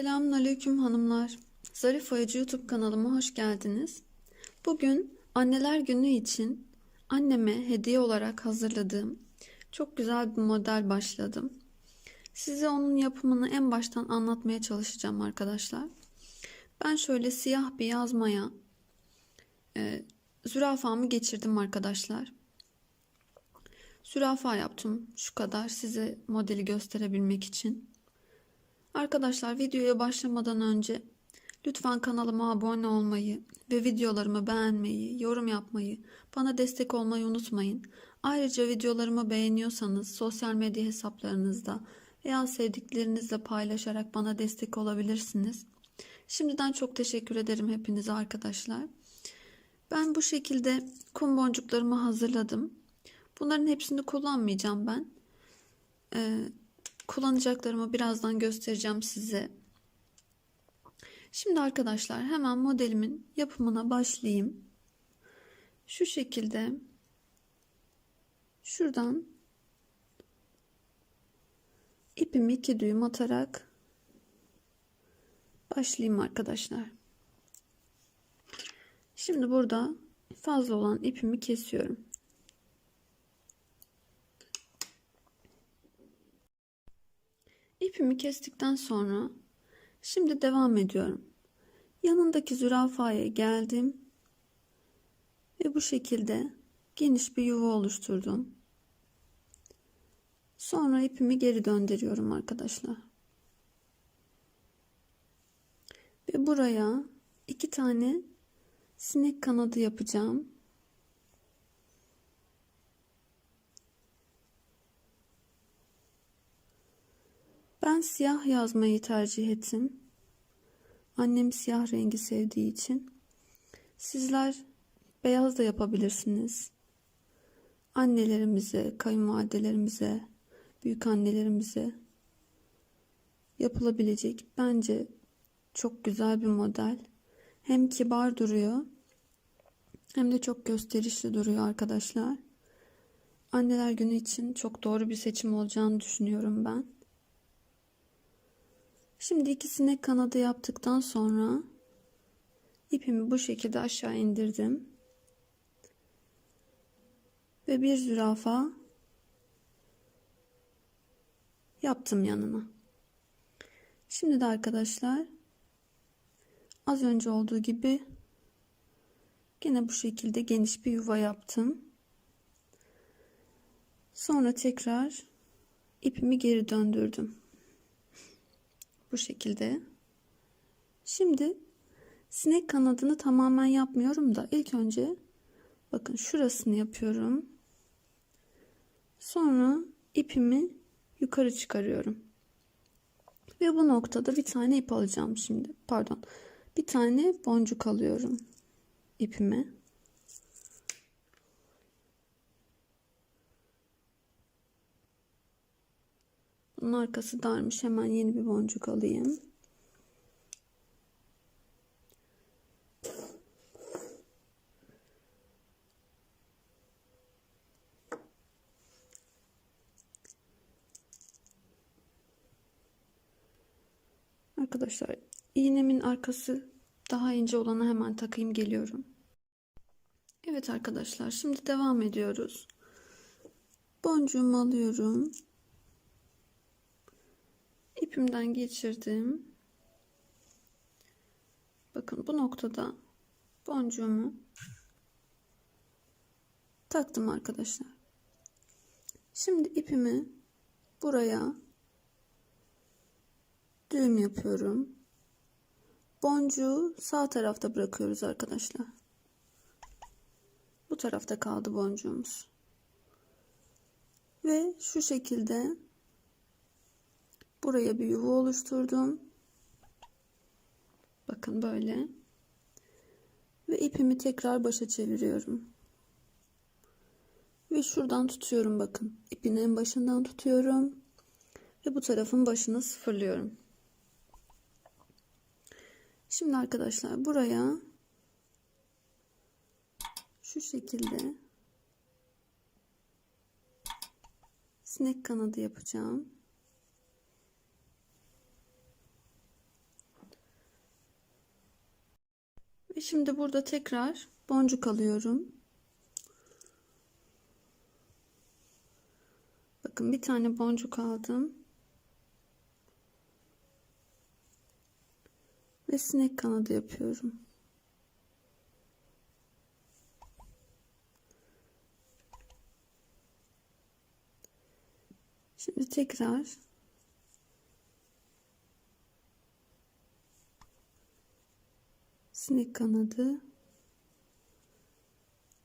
Selamünaleyküm hanımlar. Zarif Oyacı YouTube kanalıma hoş geldiniz. Bugün Anneler Günü için anneme hediye olarak hazırladığım çok güzel bir model başladım. Size onun yapımını en baştan anlatmaya çalışacağım arkadaşlar. Ben şöyle siyah bir yazmaya e, zürafamı geçirdim arkadaşlar. Zürafa yaptım şu kadar size modeli gösterebilmek için. Arkadaşlar videoya başlamadan önce lütfen kanalıma abone olmayı ve videolarımı beğenmeyi, yorum yapmayı, bana destek olmayı unutmayın. Ayrıca videolarımı beğeniyorsanız sosyal medya hesaplarınızda veya sevdiklerinizle paylaşarak bana destek olabilirsiniz. Şimdiden çok teşekkür ederim hepinize arkadaşlar. Ben bu şekilde kum boncuklarımı hazırladım. Bunların hepsini kullanmayacağım ben. Ee, kullanacaklarımı birazdan göstereceğim size. Şimdi arkadaşlar hemen modelimin yapımına başlayayım. Şu şekilde şuradan ipimi iki düğüm atarak başlayayım arkadaşlar. Şimdi burada fazla olan ipimi kesiyorum. İpimi kestikten sonra şimdi devam ediyorum. Yanındaki zürafaya geldim ve bu şekilde geniş bir yuva oluşturdum. Sonra ipimi geri döndürüyorum arkadaşlar. Ve buraya iki tane sinek kanadı yapacağım. Ben siyah yazmayı tercih ettim. Annem siyah rengi sevdiği için. Sizler beyaz da yapabilirsiniz. Annelerimize, kayınvalidelerimize, büyük annelerimize yapılabilecek bence çok güzel bir model. Hem kibar duruyor hem de çok gösterişli duruyor arkadaşlar. Anneler günü için çok doğru bir seçim olacağını düşünüyorum ben. Şimdi ikisine kanadı yaptıktan sonra ipimi bu şekilde aşağı indirdim. Ve bir zürafa yaptım yanına. Şimdi de arkadaşlar az önce olduğu gibi yine bu şekilde geniş bir yuva yaptım. Sonra tekrar ipimi geri döndürdüm. Bu şekilde. Şimdi sinek kanadını tamamen yapmıyorum da ilk önce bakın şurasını yapıyorum. Sonra ipimi yukarı çıkarıyorum. Ve bu noktada bir tane ip alacağım şimdi. Pardon. Bir tane boncuk alıyorum ipime. Bunun arkası darmış. Hemen yeni bir boncuk alayım. Arkadaşlar iğnemin arkası daha ince olanı hemen takayım geliyorum. Evet arkadaşlar şimdi devam ediyoruz. Boncuğumu alıyorum ipimden geçirdim. Bakın bu noktada boncuğumu taktım arkadaşlar. Şimdi ipimi buraya düğüm yapıyorum. Boncuğu sağ tarafta bırakıyoruz arkadaşlar. Bu tarafta kaldı boncuğumuz. Ve şu şekilde Buraya bir yuva oluşturdum. Bakın böyle. Ve ipimi tekrar başa çeviriyorum. Ve şuradan tutuyorum bakın. İpin en başından tutuyorum. Ve bu tarafın başını sıfırlıyorum. Şimdi arkadaşlar buraya şu şekilde sinek kanadı yapacağım. Şimdi burada tekrar boncuk alıyorum. Bakın bir tane boncuk aldım. Ve sinek kanadı yapıyorum. Şimdi tekrar sinek kanadı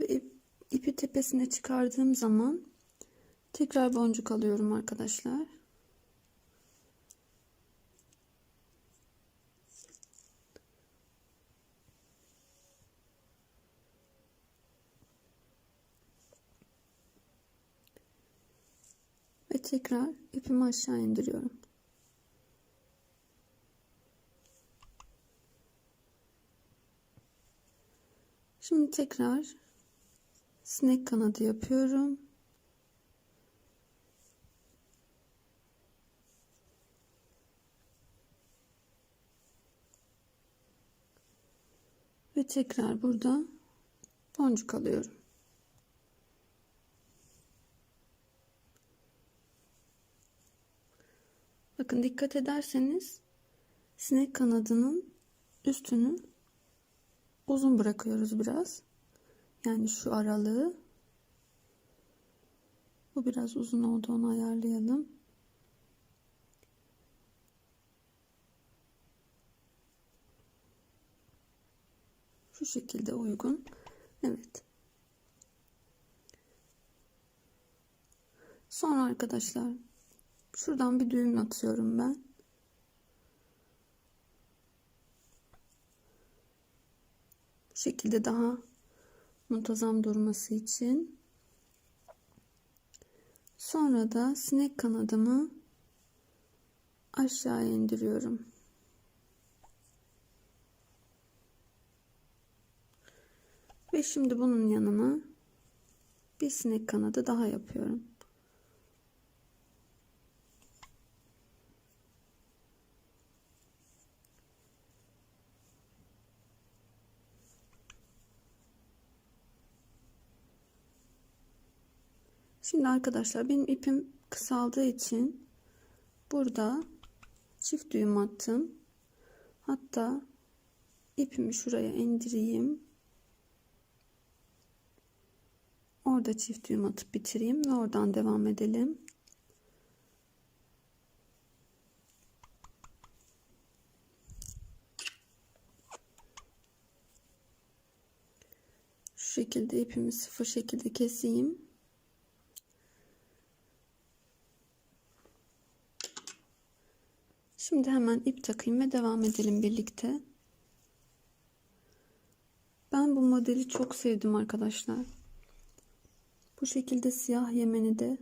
ve ip, ipi tepesine çıkardığım zaman tekrar boncuk alıyorum arkadaşlar. Ve tekrar ipimi aşağı indiriyorum. Şimdi tekrar sinek kanadı yapıyorum. Ve tekrar burada boncuk alıyorum. Bakın dikkat ederseniz sinek kanadının üstünü uzun bırakıyoruz biraz. Yani şu aralığı. Bu biraz uzun oldu onu ayarlayalım. Şu şekilde uygun. Evet. Sonra arkadaşlar şuradan bir düğüm atıyorum ben. Şekilde daha muntazam durması için. Sonra da sinek kanadımı aşağı indiriyorum. Ve şimdi bunun yanına bir sinek kanadı daha yapıyorum. Şimdi arkadaşlar benim ipim kısaldığı için burada çift düğüm attım. Hatta ipimi şuraya indireyim. Orada çift düğüm atıp bitireyim ve oradan devam edelim. Şu şekilde ipimi sıfır şekilde keseyim. Şimdi hemen ip takayım ve devam edelim birlikte. Ben bu modeli çok sevdim arkadaşlar. Bu şekilde siyah yemeni de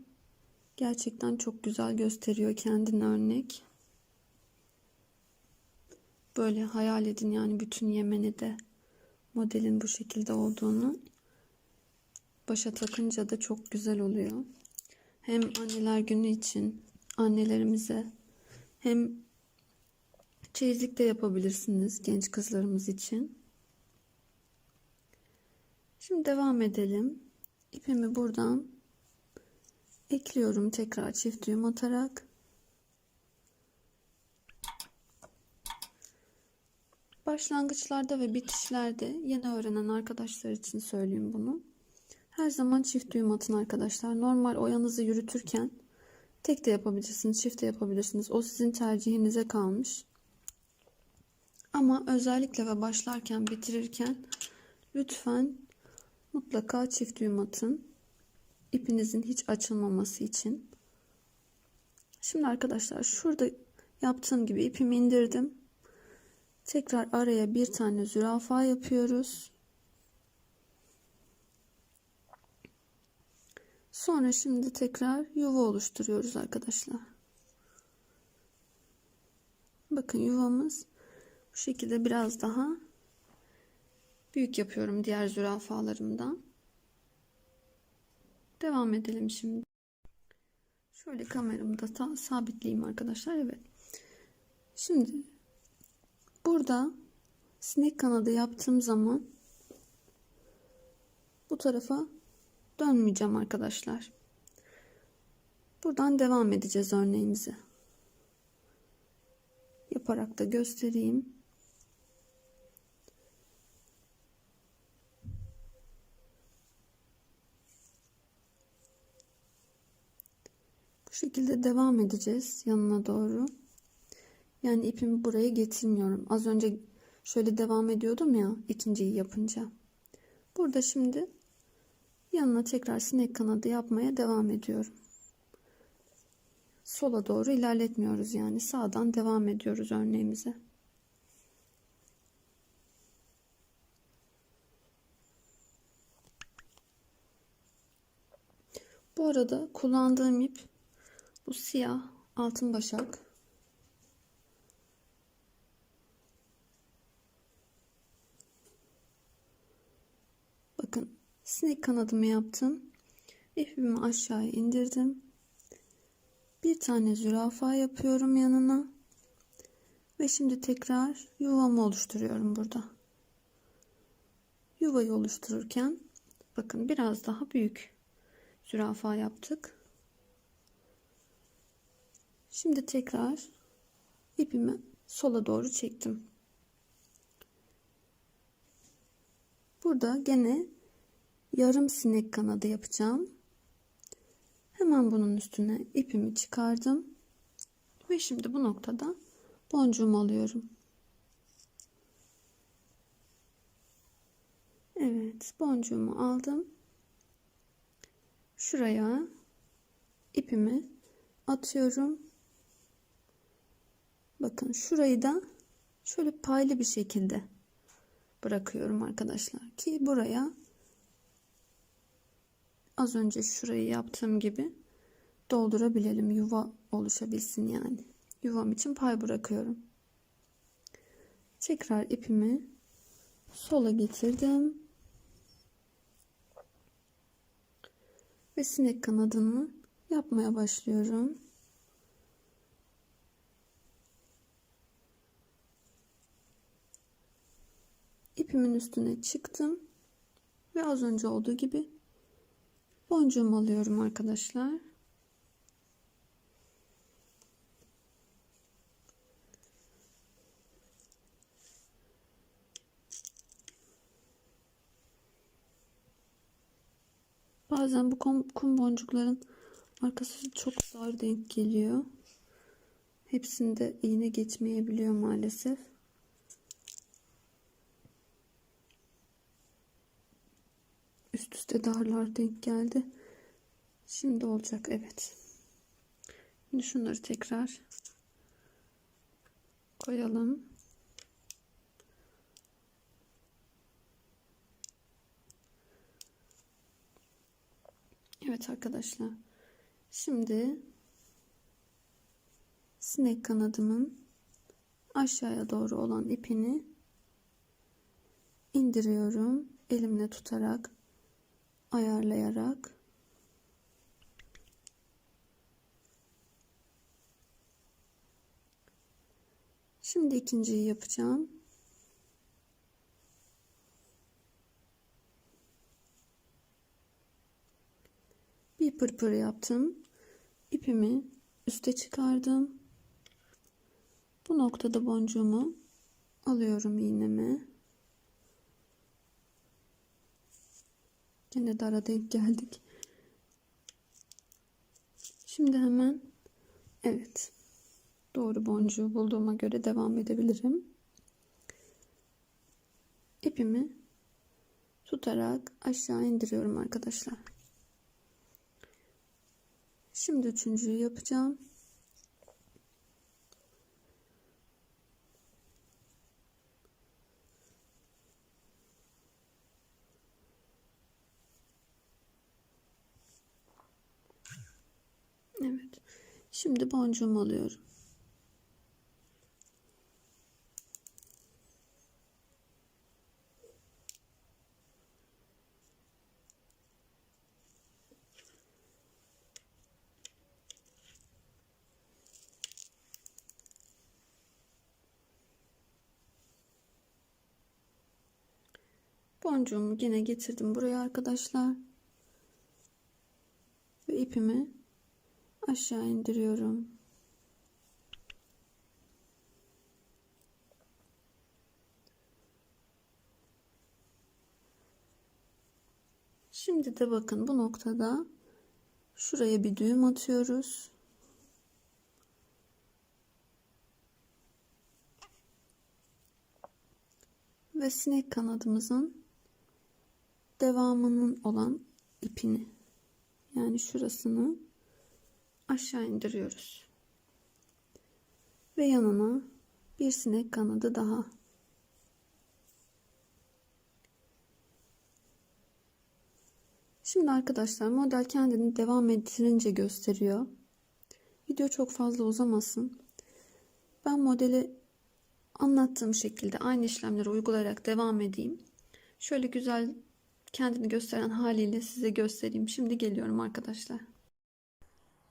gerçekten çok güzel gösteriyor kendini örnek. Böyle hayal edin yani bütün yemeni de modelin bu şekilde olduğunu. Başa takınca da çok güzel oluyor. Hem anneler günü için annelerimize hem çeyizlik de yapabilirsiniz genç kızlarımız için. Şimdi devam edelim. İpimi buradan ekliyorum tekrar çift düğüm atarak. Başlangıçlarda ve bitişlerde yeni öğrenen arkadaşlar için söyleyeyim bunu. Her zaman çift düğüm atın arkadaşlar. Normal oyanızı yürütürken tek de yapabilirsiniz, çift de yapabilirsiniz. O sizin tercihinize kalmış. Ama özellikle ve başlarken bitirirken lütfen mutlaka çift düğüm atın. İpinizin hiç açılmaması için. Şimdi arkadaşlar şurada yaptığım gibi ipimi indirdim. Tekrar araya bir tane zürafa yapıyoruz. Sonra şimdi tekrar yuva oluşturuyoruz arkadaşlar. Bakın yuvamız bu şekilde biraz daha büyük yapıyorum diğer zürafalarımdan. Devam edelim şimdi. Şöyle kameramı da sabitleyeyim arkadaşlar. Evet. Şimdi burada sinek kanadı yaptığım zaman bu tarafa dönmeyeceğim arkadaşlar. Buradan devam edeceğiz örneğimizi. Yaparak da göstereyim. Bu şekilde devam edeceğiz yanına doğru. Yani ipimi buraya getirmiyorum. Az önce şöyle devam ediyordum ya ikinciyi yapınca. Burada şimdi yanına tekrar sinek kanadı yapmaya devam ediyorum. Sola doğru ilerletmiyoruz yani sağdan devam ediyoruz örneğimize. Bu arada kullandığım ip bu siyah altın başak. Bakın sinek kanadımı yaptım. İpimi aşağıya indirdim. Bir tane zürafa yapıyorum yanına. Ve şimdi tekrar yuvamı oluşturuyorum burada. Yuvayı oluştururken bakın biraz daha büyük zürafa yaptık. Şimdi tekrar ipimi sola doğru çektim. Burada gene yarım sinek kanadı yapacağım. Hemen bunun üstüne ipimi çıkardım. Ve şimdi bu noktada boncuğumu alıyorum. Evet boncuğumu aldım. Şuraya ipimi atıyorum. Bakın şurayı da şöyle paylı bir şekilde bırakıyorum arkadaşlar ki buraya az önce şurayı yaptığım gibi doldurabilelim yuva oluşabilsin yani. Yuvam için pay bırakıyorum. Tekrar ipimi sola getirdim. Ve sinek kanadını yapmaya başlıyorum ipimin üstüne çıktım ve az önce olduğu gibi boncuğumu alıyorum arkadaşlar. Bazen bu kum, boncukların arkası çok dar denk geliyor. Hepsinde iğne geçmeyebiliyor maalesef. Üst üste darlar denk geldi. Şimdi olacak evet. Şimdi şunları tekrar koyalım. Evet arkadaşlar. Şimdi sinek kanadımın aşağıya doğru olan ipini indiriyorum. Elimle tutarak ayarlayarak Şimdi ikinciyi yapacağım. Bir pırpır yaptım. İpimi üste çıkardım. Bu noktada boncuğumu alıyorum iğneme. Yine dara denk geldik. Şimdi hemen evet doğru boncuğu bulduğuma göre devam edebilirim. İpimi tutarak aşağı indiriyorum arkadaşlar. Şimdi üçüncüyü yapacağım. Evet. Şimdi boncuğumu alıyorum. Boncuğumu yine getirdim buraya arkadaşlar. Ve ipimi aşağı indiriyorum. Şimdi de bakın bu noktada şuraya bir düğüm atıyoruz. Ve sinek kanadımızın devamının olan ipini yani şurasını aşağı indiriyoruz. Ve yanına bir sinek kanadı daha. Şimdi arkadaşlar model kendini devam ettirince gösteriyor. Video çok fazla uzamasın. Ben modeli anlattığım şekilde aynı işlemleri uygulayarak devam edeyim. Şöyle güzel kendini gösteren haliyle size göstereyim. Şimdi geliyorum arkadaşlar.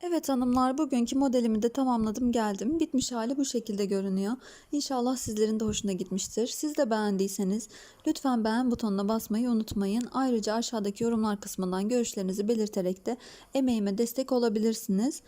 Evet hanımlar bugünkü modelimi de tamamladım geldim. Bitmiş hali bu şekilde görünüyor. İnşallah sizlerin de hoşuna gitmiştir. Siz de beğendiyseniz lütfen beğen butonuna basmayı unutmayın. Ayrıca aşağıdaki yorumlar kısmından görüşlerinizi belirterek de emeğime destek olabilirsiniz.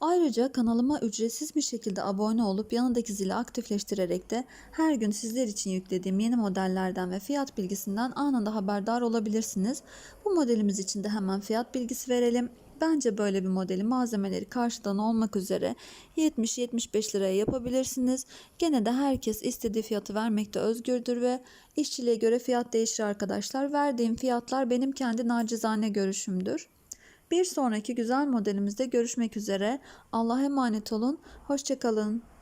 Ayrıca kanalıma ücretsiz bir şekilde abone olup yanındaki zili aktifleştirerek de her gün sizler için yüklediğim yeni modellerden ve fiyat bilgisinden anında haberdar olabilirsiniz. Bu modelimiz için de hemen fiyat bilgisi verelim. Bence böyle bir modeli malzemeleri karşıdan olmak üzere 70-75 liraya yapabilirsiniz. Gene de herkes istediği fiyatı vermekte özgürdür ve işçiliğe göre fiyat değişir arkadaşlar. Verdiğim fiyatlar benim kendi nacizane görüşümdür. Bir sonraki güzel modelimizde görüşmek üzere. Allah'a emanet olun. Hoşçakalın.